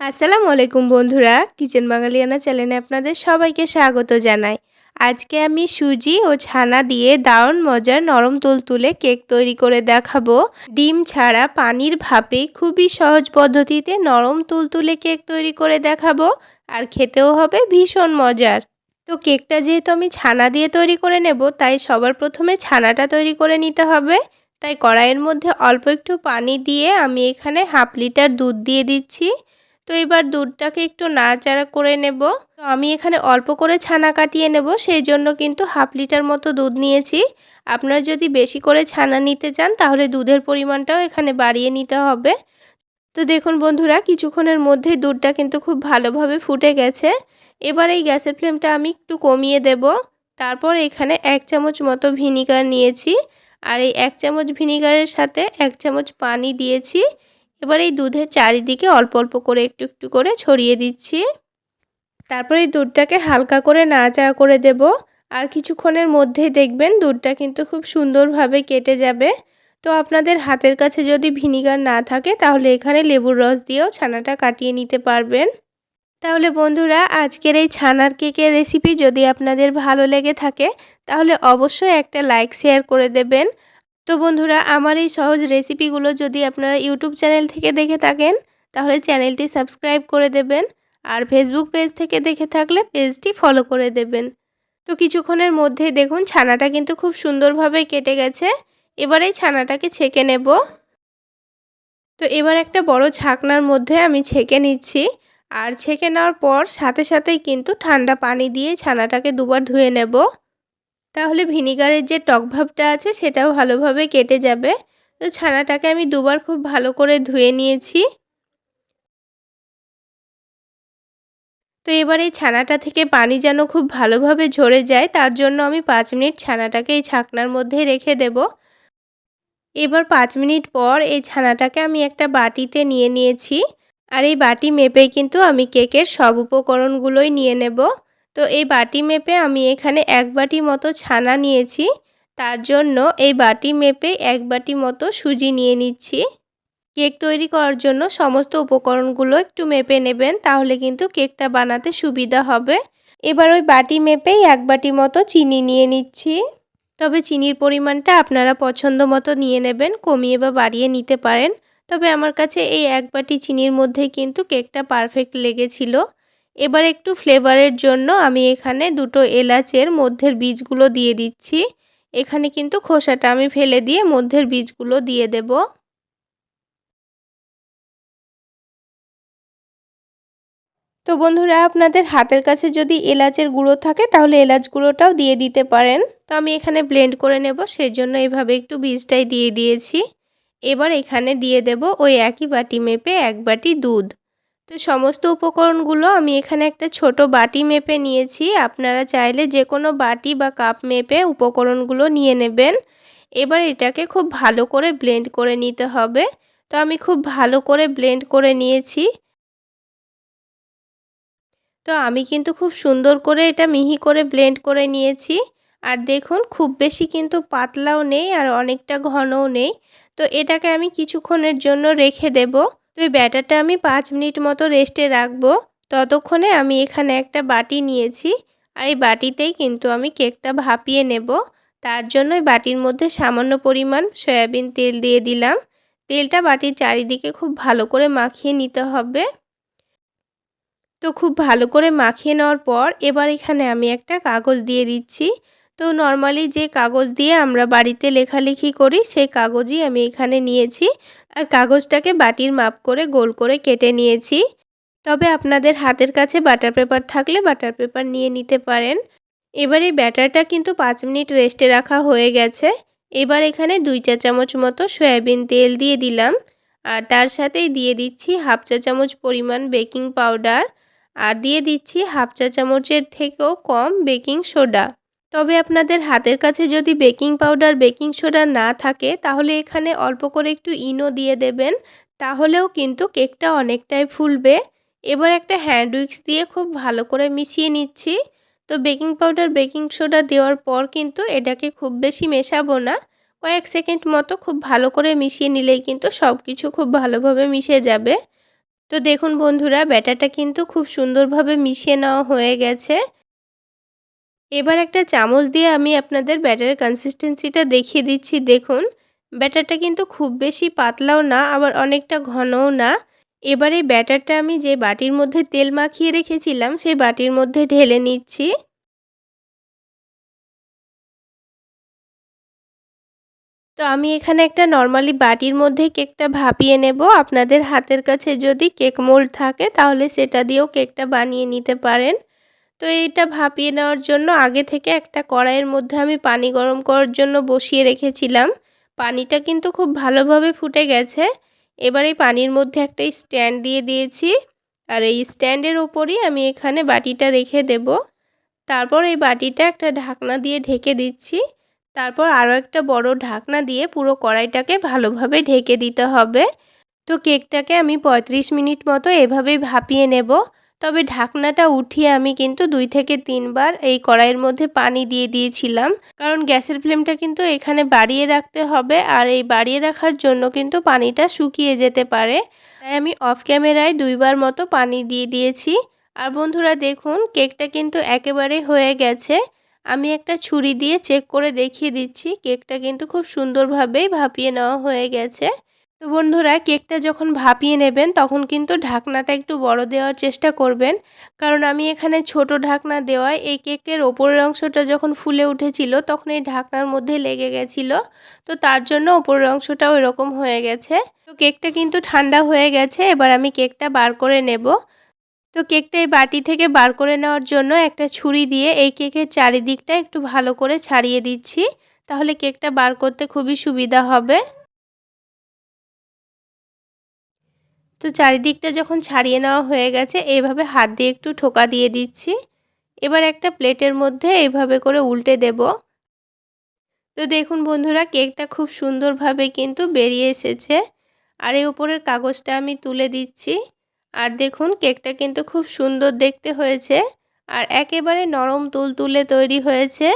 আসসালামু আলাইকুম বন্ধুরা, কিচেন বাঙালিয়ানা চ্যানেলে আপনাদের সবাইকে স্বাগত জানাই। আজকে আমি সুজি ও ছানা দিয়ে দারুণ মজার নরম তুলতুলে কেক তৈরি করে দেখাবো। ডিম ছাড়া পানির ভাপে খুবই সহজ পদ্ধতিতে নরম তুলতুলে কেক তৈরি করে দেখাবো, আর খেতেও হবে ভীষণ মজার। তো কেকটা যেহেতু আমি ছানা দিয়ে তৈরি করে নেব, তাই সবার প্রথমে ছানাটা তৈরি করে নিতে হবে। তাই কড়াইয়ের মধ্যে অল্প একটু পানি দিয়ে আমি এখানে হাফ লিটার দুধ দিয়ে দিচ্ছি। তো এবার দুধটাকে একটু নাড়াচাড়া করে নেব। তো আমি এখানে অল্প করে ছানা কাটিয়ে নেব, সেই জন্য কিন্তু হাফ লিটার মতো দুধ নিয়েছি। আপনারা যদি বেশি করে ছানা নিতে চান, তাহলে দুধের পরিমাণটাও এখানে বাড়িয়ে নিতে হবে। তো দেখুন বন্ধুরা, কিছুক্ষণের মধ্যেই দুধটা কিন্তু খুব ভালোভাবে ফুটে গেছে। এবার এই গ্যাসের ফ্লেমটা আমি একটু কমিয়ে দেব। তারপর এখানে এক চামচ মতো ভিনিগার নিয়েছি। আর এই এক চামচ ভিনিগারের সাথে এক চামচ পানি দিয়েছি। এবার এই দুধের চারিদিকে অল্প অল্প করে একটু একটু করে ছড়িয়ে দিচ্ছি। তারপর এই দুধটাকে হালকা করে নাড়াচাড়া করে দেব। আর কিছুক্ষণের মধ্যেই দেখবেন দুধটা কিন্তু খুব সুন্দরভাবে কেটে যাবে। তো আপনাদের হাতের কাছে যদি ভিনিগার না থাকে, তাহলে এখানে লেবুর রস দিয়েও ছানাটা কাটিয়ে নিতে পারবেন। তাহলে বন্ধুরা, আজকের এই ছানার কেকের রেসিপি যদি আপনাদের ভালো লেগে থাকে, তাহলে অবশ্যই একটা লাইক, শেয়ার করে দেবেন। তো বন্ধুরা, আমার এই সহজ রেসিপিগুলো যদি আপনারা ইউটিউব চ্যানেল থেকে দেখে থাকেন, তাহলে চ্যানেলটি সাবস্ক্রাইব করে দেবেন আর ফেসবুক পেজ থেকে দেখে থাকলে পেজটি ফলো করে দেবেন। তো কিছুক্ষণের মধ্যেই দেখুন, ছানাটা কিন্তু খুব সুন্দরভাবে কেটে গেছে। এবার এই ছানাটাকে ছেঁকে নেব। তো এবার একটা বড় ছাকনার মধ্যে আমি ছেঁকে নিচ্ছি আর ছেঁকে নেওয়ার পর সাথে সাথেই কিন্তু ঠান্ডা পানি দিয়ে ছানাটাকে দুবার ধুয়ে নেব। তাহলে ভিনিগারের যে টক ভাবটা আছে সেটাও ভালোভাবে কেটে যাবে। তো ছানাটাকে আমি দুবার খুব ভালো করে ধুয়ে নিয়েছি। তো এবার এই ছানাটা থেকে পানি যেন খুব ভালোভাবে ঝরে যায়, তার জন্য আমি পাঁচ মিনিট ছানাটাকে এই ছাকনার মধ্যে রেখে দেব। এবার পাঁচ মিনিট পর এই ছানাটাকে আমি একটা বাটিতে নিয়ে নিয়েছি। আর এই বাটি মেপে কিন্তু আমি কেকের সব উপকরণগুলোই নিয়ে নেব। তো এই বাটি মেপে আমি এখানে এক বাটি মতো ছানা নিয়েছি। তার জন্য এই বাটি মেপে এক বাটি মতো সুজি নিয়ে নিচ্ছি। কেক তৈরি করার জন্য সমস্ত উপকরণগুলো একটু মেপে নেবেন, তাহলে কিন্তু কেকটা বানাতে সুবিধা হবে। এবার ওই বাটি মেপেই এক বাটি মতো চিনি নিয়ে নিচ্ছি। তবে চিনির পরিমাণটা আপনারা পছন্দ মতো নিয়ে নেবেন, কমিয়ে বা বাড়িয়ে নিতে পারেন। তবে আমার কাছে এই এক বাটি চিনির মধ্যে কিন্তু কেকটা পারফেক্ট লেগেছিল। এবার একটু ফ্লেভারের জন্য আমি এখানে দুটো এলাচের মধ্যের বীজগুলো দিয়ে দিচ্ছি। এখানে কিন্তু খোসাটা আমি ফেলে দিয়ে মধ্যের বীজগুলো দিয়ে দেব। তো বন্ধুরা, আপনাদের হাতের কাছে যদি এলাচের গুঁড়ো থাকে, তাহলে এলাচ গুঁড়োটাও দিয়ে দিতে পারেন। তো আমি এখানে ব্লেন্ড করে নেব সেই জন্য এভাবে একটু বীজটাই দিয়ে দিয়েছি। এবার এখানে দিয়ে দেব ওই একই বাটি মেপে এক বাটি দুধ। তো সমস্ত উপকরণগুলো আমি এখানে একটা ছোট বাটি মেপে নিয়েছি। আপনারা চাইলে যে কোনো বাটি বা কাপ মেপে উপকরণগুলো নিয়ে নেবেন। এবার এটাকে খুব ভালো করে ব্লেন্ড করে নিতে হবে। তো আমি খুব ভালো করে ব্লেন্ড করে নিয়েছি। তো আমি কিন্তু খুব সুন্দর করে এটা মিহি করে ব্লেন্ড করে নিয়েছি। আর দেখুন, খুব বেশি কিন্তু পাতলাও নেই আর অনেকটা ঘনও নেই। তো এটাকে আমি কিছুক্ষণের জন্য রেখে দেব। তো এই ব্যাটারটা আমি পাঁচ মিনিট মতো রেস্টে রাখব। ততক্ষণে আমি এখানে একটা বাটি নিয়েছি আর এই বাটিতেই কিন্তু আমি কেকটা ভাপিয়ে নেব। তার জন্য বাটির মধ্যে সামান্য পরিমাণ সয়াবিন তেল দিয়ে দিলাম। তেলটা বাটির চারিদিকে খুব ভালো করে মাখিয়ে নিতে হবে। তো খুব ভালো করে মাখিয়ে নেওয়ার পর এবার এখানে আমি একটা কাগজ দিয়ে দিচ্ছি। তো নর্মালি যে কাগজ দিয়ে আমরা বাড়িতে লেখালেখি করি, সেই কাগজই আমি এখানে নিয়েছি আর কাগজটাকে বাটির মাপ করে গোল করে কেটে নিয়েছি। তবে আপনাদের হাতের কাছে বাটার পেপার থাকলে বাটার পেপার নিয়ে নিতে পারেন। এবার এই ব্যাটারটা কিন্তু পাঁচ মিনিট রেস্টে রাখা হয়ে গেছে। এবার এখানে দুই চা চামচ মতো সয়াবিন তেল দিয়ে দিলাম। আর তার সাথেই দিয়ে দিচ্ছি হাফ চা চামচ পরিমাণ বেকিং পাউডার। আর দিয়ে দিচ্ছি হাফ চা চামচের থেকেও কম বেকিং সোডা। তবে আপনাদের হাতের কাছে যদি বেকিং পাউডার, বেকিং সোডা না থাকে, তাহলে এখানে অল্প করে একটু ইনো দিয়ে দেবেন। তাহলেও কিন্তু কেকটা অনেকটাই ফুলবে। এবার একটা হ্যান্ড উইক্স দিয়ে খুব ভালো করে মিশিয়ে নিচ্ছি। তো বেকিং পাউডার, বেকিং সোডা দেওয়ার পর কিন্তু এটাকে খুব বেশি মেশাবো না। কয়েক সেকেন্ড মতো খুব ভালো করে মিশিয়ে নিলেই কিন্তু সব কিছু খুব ভালোভাবে মিশে যাবে। তো দেখুন বন্ধুরা, ব্যাটারটা কিন্তু খুব সুন্দরভাবে মিশিয়ে নেওয়া হয়ে গেছে। এবার একটা চামচ দিয়ে আমি আপনাদের ব্যাটারের কনসিস্টেন্সিটা দেখিয়ে দিচ্ছি। দেখুন, ব্যাটারটা কিন্তু খুব বেশি পাতলাও না, আবার অনেকটা ঘনও না। এবার এই ব্যাটারটা আমি যে বাটির মধ্যে তেল মাখিয়ে রেখেছিলাম, সেই বাটির মধ্যে ঢেলে নিচ্ছি। তো আমি এখানে একটা নর্মালি বাটির মধ্যে কেকটা ভাপিয়ে নেব। আপনাদের হাতের কাছে যদি কেক মোল্ড থাকে, তাহলে সেটা দিয়েও কেকটা বানিয়ে নিতে পারেন। তো এইটা ভাপিয়ে নেওয়ার জন্য আগে থেকে একটা কড়াইয়ের মধ্যে আমি পানি গরম করার জন্য বসিয়ে রেখেছিলাম। পানিটা কিন্তু খুব ভালোভাবে ফুটে গেছে। এবার এই পানির মধ্যে একটা স্ট্যান্ড দিয়ে দিয়েছি। আর এই স্ট্যান্ডের ওপরই আমি এখানে বাটিটা রেখে দেব। তারপর এই বাটিটা একটা ঢাকনা দিয়ে ঢেকে দিচ্ছি। তারপর আরও একটা বড় ঢাকনা দিয়ে পুরো কড়াইটাকে ভালোভাবে ঢেকে দিতে হবে। তো কেকটাকে আমি ৩৫ মিনিট মতো এভাবেই ভাপিয়ে নেব। তবে ঢাকনাটা উঠিয়ে আমি কিন্তু দুই থেকে তিনবার এই কড়াইয়ের মধ্যে পানি দিয়ে দিয়েছিলাম। কারণ গ্যাসের ফ্লেমটা কিন্তু এখানে বাড়িয়ে রাখতে হবে আর এই বাড়িয়ে রাখার জন্য কিন্তু পানিটা শুকিয়ে যেতে পারে। তাই আমি অফ ক্যামেরায় দুইবার মতো পানি দিয়ে দিয়েছি। আর বন্ধুরা দেখুন, কেকটা কিন্তু একেবারে হয়ে গেছে। আমি একটা ছুরি দিয়ে চেক করে দেখিয়ে দিচ্ছি। কেকটা কিন্তু খুব সুন্দরভাবেই ভাপিয়ে নেওয়া হয়ে গেছে। তো বন্ধুরা কেকটা যখন ভাপিয়ে নেবেন, তখন কিন্তু ঢাকনাটা একটু বড় দেওয়ার চেষ্টা করবেন। কারণ আমি এখানে ছোট ঢাকনা দেওয়ায় এই কেকের ওপরের অংশটা যখন ফুলে উঠেছিল, তখন এই ঢাকনার মধ্যে লেগে গেছিল। তো তার জন্য ওপরের অংশটাও এরকম হয়ে গেছে। তো কেকটা কিন্তু ঠান্ডা হয়ে গেছে, এবার আমি কেকটা বার করে নেব। তো কেকটা এই বাটি থেকে বার করে নেওয়ার জন্য একটা ছুরি দিয়ে এই কেকের চারিদিকটা একটু ভালো করে ছাড়িয়ে দিচ্ছি। তাহলে কেকটা বার করতে খুবই সুবিধা হবে। তো চারিদিকটা যখন ছাড়িয়ে নেওয়া হয়ে গেছে, এভাবে হাত দিয়ে একটু ঠোকা দিয়ে দিচ্ছি। এবার একটা প্লেটের মধ্যে এইভাবে করে উল্টে দেব। তো দেখুন বন্ধুরা, কেকটা খুব সুন্দরভাবে কিন্তু বেরিয়ে এসেছে। আর এই উপরের কাগজটা আমি তুলে দিচ্ছি। আর দেখুন, কেকটা কিন্তু খুব সুন্দর দেখতে হয়েছে। আর একেবারে নরম তুলতুলে তৈরি হয়েছে।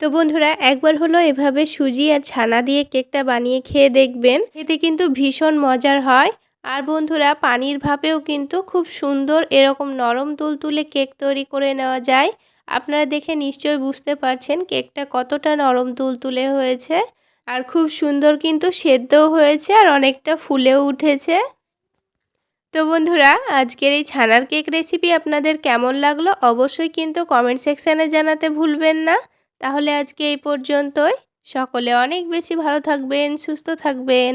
তো বন্ধুরা, একবার হলো এভাবে সুজি আর ছানা দিয়ে কেকটা বানিয়ে খেয়ে দেখবেন। এতে কিন্তু ভীষণ মজার হয়। আর বন্ধুরা, পানির ভাপেও কিন্তু খুব সুন্দর এরকম নরম তুলতুলে কেক তৈরি করে নেওয়া যায়। আপনারা দেখে নিশ্চয়ই বুঝতে পারছেন কেকটা কতটা নরম তুলতুলে হয়েছে আর খুব সুন্দর কিন্তু সেদ্ধও হয়েছে আর অনেকটা ফুলেও উঠেছে। তো বন্ধুরা, আজকের এই ছানার কেক রেসিপি আপনাদের কেমন লাগল অবশ্যই কিন্তু কমেন্ট সেকশানে জানাতে ভুলবেন না। তাহলে আজকে এই পর্যন্তই। সকলে অনেক বেশি ভালো থাকবেন, সুস্থ থাকবেন।